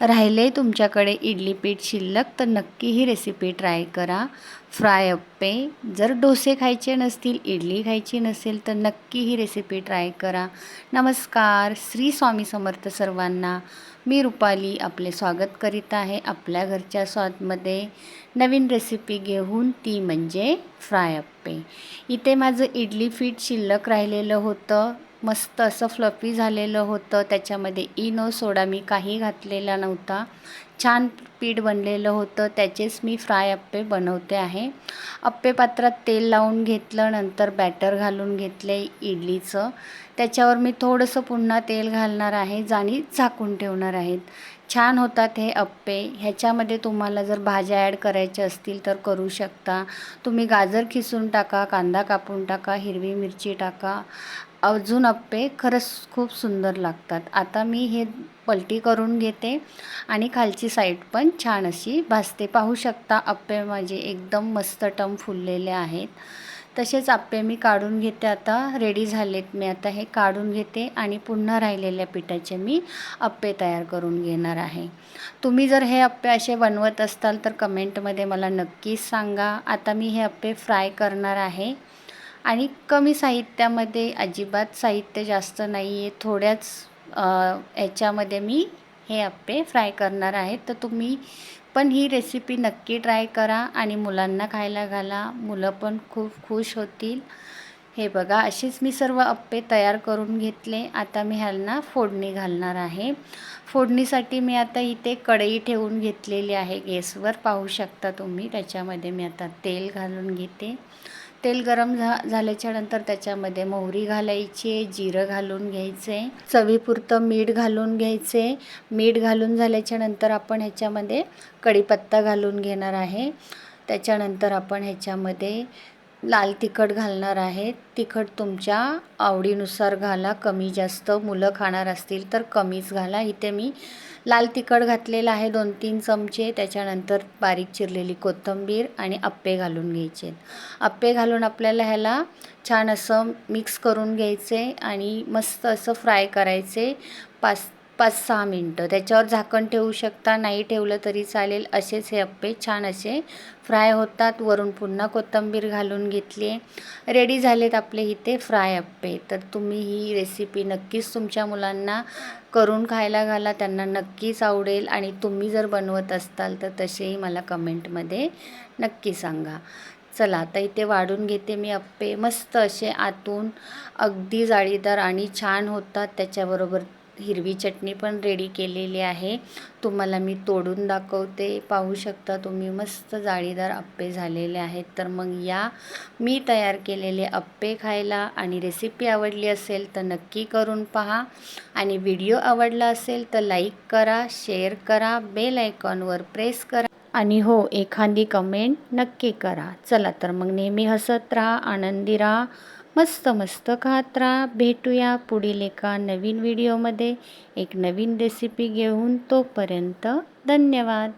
राहिले तुमच्याकडे इडली पीठ शिल्लक तर नक्की ही रेसिपी ट्राय करा. फ्राय अप्पे जर डोसे खायचे नसतील इडली खायची नसेल तर नक्की ही रेसिपी ट्राय करा. नमस्कार. श्री स्वामी समर्थ सर्वांना मी रुपाली आपले स्वागत करीत आहे आपल्या घरच्या स्वादमध्ये नवीन रेसिपी घेऊन ती म्हणजे फ्राय अप्पे इथे माझं इडली पीठ शिल्लक राहिलेलं होतं. मस्त असं फ्लफी झालेलं होतं. त्याच्यामध्ये इनो सोडा मी काही घातलेला नव्हता. छान पीठ बनलेलं होतं. त्याचेच मी फ्राय अप्पे बनवते आहे. अप्पे पात्रात तेल लावून घेतलं नंतर बॅटर घालून घेतले इडलीचं. त्याच्यावर मी थोडंसं पुन्हा तेल घालणार आहे. जाणी झाकून ठेवणार आहेत. छान होतात हे अप्पे. ह्याच्यामध्ये तुम्हाला जर भाज्या ॲड करायच्या असतील तर करू शकता. तुम्ही गाजर खिसून टाका कांदा कापून टाका हिरवी मिरची टाका. अजून अप्पे खरंच खूप सुंदर लागतात. आता मी हे पलटी करून घेते आणि खालची साईड पण छान अशी भाजते. पाहू शकता अप्पे माझे एकदम मस्त टम फुललेले आहेत. तसेच आप्पे मी काढून घेते आता. रेडी झालेत मी आता हे काढून घेते आणि पुन्हा राहिलेल्या पिठाचे मी अप्पे तयार करून घेणार आहे. तुम्ही जर हे अप्पे असे बनवत असताल तर कमेंटमध्ये मला नक्कीच सांगा. आता मी हे अप्पे फ्राय करणार आहे. आणि कमी साहित्यामध्ये अजिबात साहित्य जास्त नाही आहे थोड्याच याच्यामध्ये मी हे अप्पे फ्राय करणार आहेत. तर तुम्ही पण ही रेसिपी नक्की ट्राय करा आणि मुलांना खायला घाला. मुलं पण खूप खुश होतील. हे बघा अशीच मी सर्व अप्पे तयार करून घेतले. आता मी ह्यांना फोडणी घालणार आहे. फोडणीसाठी मी आता इथे कढई ठेवून घेतलेली आहे. गॅसवर पाहू शकता तुम्ही. त्याच्यामध्ये मी आता तेल घालून घेते. तेल गरम झा झाल्याच्यानंतर त्याच्यामध्ये मोहरी घालायची जिरं घालून घ्यायचे चवीपुरतं मीठ घालून घ्यायचे. मीठ घालून झाल्याच्यानंतर आपण ह्याच्यामध्ये कढीपत्ता घालून घेणार आहे. त्याच्यानंतर आपण ह्याच्यामध्ये लाल तिखट घालणार आहे तिखट तुमच्या आवडीनुसार घाला. कमी जास्त मुलं खाणार असतील तर कमीच घाला. इथे मी लाल तिखट घातलेलं आहे. दोन तीन चमचे. त्याच्यानंतर बारीक चिरलेली कोथिंबीर आणि अप्पे घालून घ्यायचे. अप्पे घालून आपल्याला ह्याला छान असं मिक्स करून घ्यायचे आणि मस्त असं फ्राय करायचे. पाच पाच सहा मिनटं. त्याच्यावर झाकण ठेवू शकता नाही ठेवलं तरी चालेल. असेच हे अप्पे छान असे फ्राय होतात. वरून पुन्हा कोथिंबीर घालून घेतली. रेडी झालेत आपले इथे फ्राय अप्पे. तर तुम्ही ही रेसिपी नक्कीच तुमच्या मुलांना करून खायला घाला. त्यांना नक्कीच आवडेल. आणि तुम्ही जर बनवत असताल तर तसेही मला कमेंटमध्ये नक्की सांगा. चला आता इथे वाढून घेते मी अप्पे. मस्त असे आतून अगदी जाळीदार आणि छान होतात. त्याच्याबरोबर हिरवी चटणी पण रेडी केलेली आहे. तुम्हाला मी तोडून दाखवते. पाहू शकता तुम्ही मस्त जाळीदार अप्पे झालेले आहेत. तर मग या मी तयार केलेले अप्पे खायला आणि रेसिपी आवडली असेल तर नक्की करून पहा. आणि व्हिडिओ आवडला असेल तर लाईक करा शेअर करा बेल आयकॉनवर प्रेस करा. आणि हो एखादी कमेंट नक्की करा. चला तर मग नेहमी हसत राहा आनंदी राहा. मस्त मस्त खात राहा भेटूया पुढील एका नवीन व्हिडिओमध्ये. एक नवीन रेसिपी घेऊन तोपर्यंत धन्यवाद.